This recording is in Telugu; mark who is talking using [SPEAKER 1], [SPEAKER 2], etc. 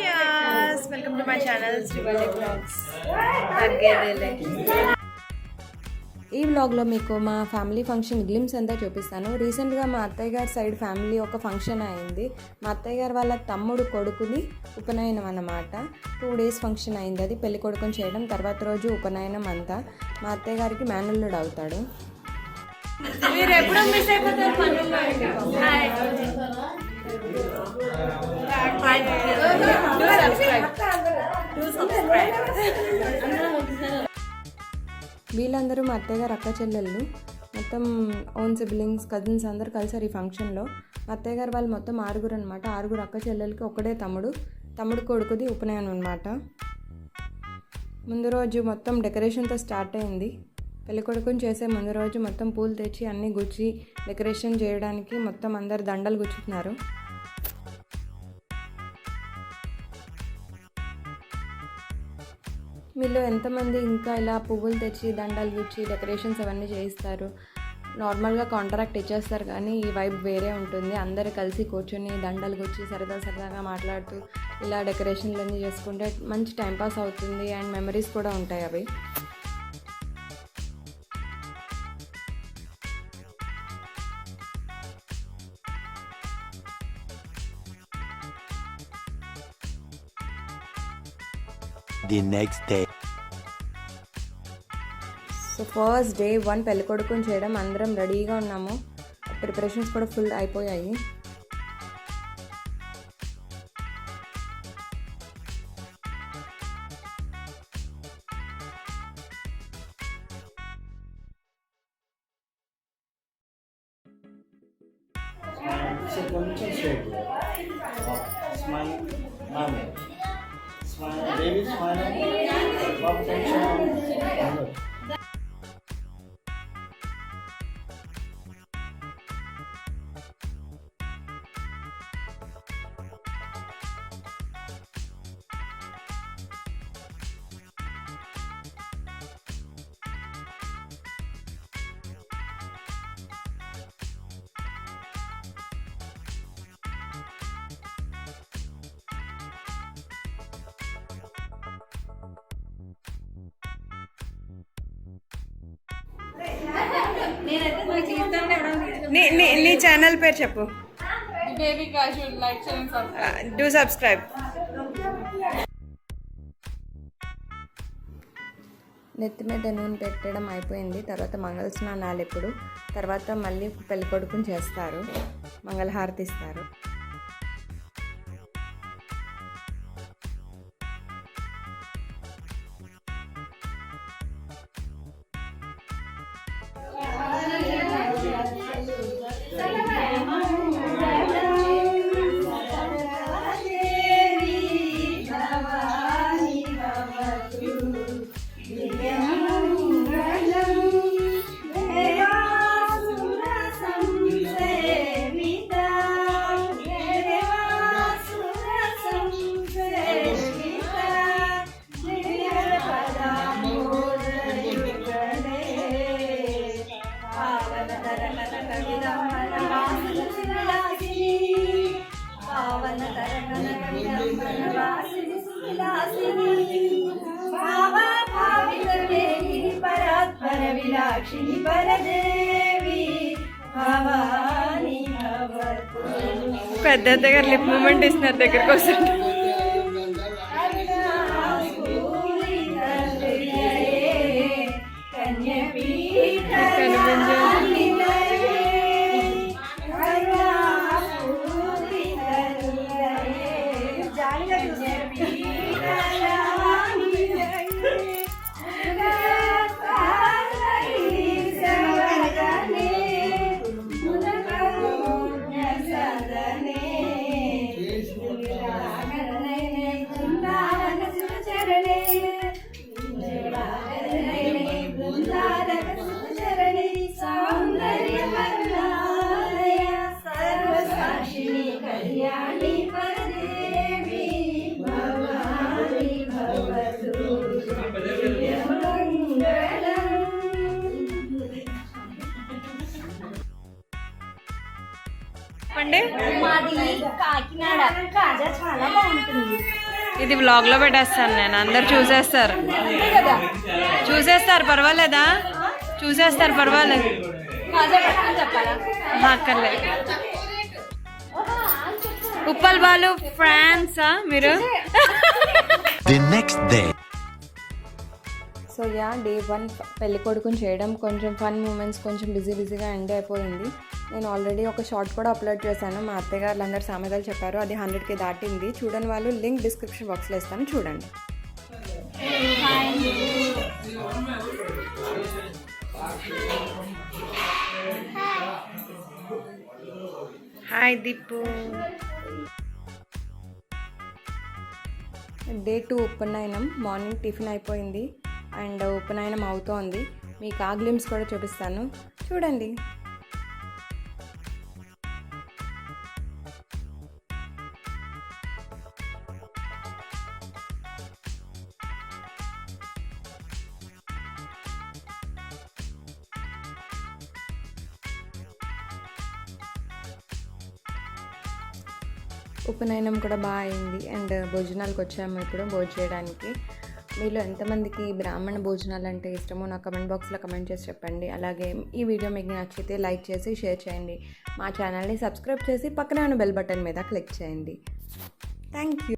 [SPEAKER 1] Vyas welcome to my channel Srivalli vlogs. తగ్గేదేలే
[SPEAKER 2] ఈ వ్లాగ్లో మీకు మా ఫ్యామిలీ ఫంక్షన్ గ్లిమ్స్ అంతా చూపిస్తాను. రీసెంట్గా మా అత్తయ్య గారి సైడ్ ఫ్యామిలీ ఒక ఫంక్షన్ అయింది. మా అత్తయ్య గారు వాళ్ళ తమ్ముడు కొడుకుది ఉపనయనం అన్నమాట. టూ డేస్ ఫంక్షన్ అయింది అది. పెళ్ళి కొడుకుని చేయడం తర్వాత రోజు ఉపనయనం అంతా. మా అత్తయ్య గారికి మేనల్లుడు అవుతాడు.
[SPEAKER 1] మీరు ఎప్పుడు మిస్ అయిపోతారు
[SPEAKER 2] వీళ్ళందరూ మా అత్తయ్య గారు అక్క చెల్లెళ్ళు మొత్తం ఓన్ సిబ్లింగ్స్ కజిన్స్ అందరు కలిసారు ఈ ఫంక్షన్లో మా అత్తయ్య గారు వాళ్ళు మొత్తం ఆరుగురు అనమాట ఆరుగురు అక్క చెల్లెలకి ఒకడే తమ్ముడు. తమ్ముడు కొడుకుది ఉపనయనం అనమాట ముందు రోజు మొత్తం డెకరేషన్తో స్టార్ట్ అయింది. పెళ్ళి కొడుకుని చేసే ముందు రోజు మొత్తం పూలు తెచ్చి అన్నీ గుచ్చి డెకరేషన్ చేయడానికి మొత్తం అందరు దండలు గుచ్చుతున్నారు. మీలో ఎంతమంది ఇంకా ఇలా పువ్వులు తెచ్చి దండలు గుచ్చి డెకరేషన్స్ అవన్నీ చేయిస్తారు? నార్మల్గా కాంట్రాక్ట్ ఇచ్చేస్తారు కానీ ఈ వైబ్ వేరే ఉంటుంది. అందరు కలిసి కూర్చొని దండలు గుచ్చి సరదా సరదాగా మాట్లాడుతూ ఇలా డెకరేషన్లు అన్నీ చేసుకుంటే మంచి టైంపాస్ అవుతుంది అండ్ మెమరీస్ కూడా ఉంటాయి అవి.
[SPEAKER 3] The next day.
[SPEAKER 2] So first day one పెళ్ళి కొడుకుని చేయడం అందరం రెడీగా ఉన్నాము. ప్రిపరేషన్స్ కూడా ఫుల్ అయిపోయాయి.
[SPEAKER 4] సో కొంచెం స్ట్రైట్ స్మైల్ నామే స్మైల్ బేబీ స్మైల్ బాబు కొంచెం
[SPEAKER 1] నీ నీ నీ ఛానల్ పేరు చెప్పు. డూ సబ్స్క్రైబ్
[SPEAKER 2] నెత్తి మీద నూనె పెట్టడం అయిపోయింది. తర్వాత మంగళ స్నానాలు ఎప్పుడు. తర్వాత మళ్ళీ పెళ్ళి కొడుకుని చేస్తారు. మంగళహారతి ఇస్తారు.
[SPEAKER 5] విలాక్షిణి పరదేవి భవాని
[SPEAKER 1] పెద్ద దగ్గర లిప్ మూమెంట్ ఇస్తున్నారు దగ్గరకు వస్తుంటే
[SPEAKER 5] మాది కాకినాడ. కాజా చాలా బాగుంటుంది.
[SPEAKER 2] ఇది వ్లాగ్లో పెట్టేస్తాను నేను. అందరు చూసేస్తారు. చూసేస్తారు పర్వాలేదా? చూసేస్తారు పర్వాలేదు. అక్కర్లేదు ఉప్పల్ బాలు ఫ్రాన్సా మీరు?
[SPEAKER 3] The next day.
[SPEAKER 2] So yeah day one పెళ్ళి కొడుకుని చేయడం కొంచెం ఫన్ మూమెంట్స్ కొంచెం బిజీ బిజీగా ఎండ్ అయిపోయింది. నేను ఆల్రెడీ ఒక షార్ట్ కూడా అప్లోడ్ చేశాను. మా అత్తయ్య గారు అందరు సామెతలు చెప్పారు. అది హండ్రెడ్కి దాటింది. చూడని వాళ్ళు లింక్ డిస్క్రిప్షన్ బాక్స్లో ఇస్తాను. చూడండి.
[SPEAKER 1] హాయ్ దీపు
[SPEAKER 2] డే టూ ఉపనయనం మార్నింగ్ టిఫిన్ అయిపోయింది. అండ్ ఉపనయనం అవుతోంది మీకు ఆ గ్లిమ్స్ కూడా చూపిస్తాను. చూడండి. ఉపనయనం కూడా బాగా అయింది. అండ్ భోజనాలకు వచ్చాము ఇప్పుడు భోజనం చేయడానికి. మీలో ఎంతమందికి బ్రాహ్మణ భోజనాలు అంటే ఇష్టమో నా కమెంట్ బాక్స్లో కమెంట్ చేసి చెప్పండి. అలాగే ఈ వీడియో మీకు నచ్చితే లైక్ చేసి షేర్ చేయండి. మా ఛానల్ని సబ్స్క్రైబ్ చేసి పక్కనే ఉన్న బెల్ బటన్ మీద క్లిక్ చేయండి. Thank you.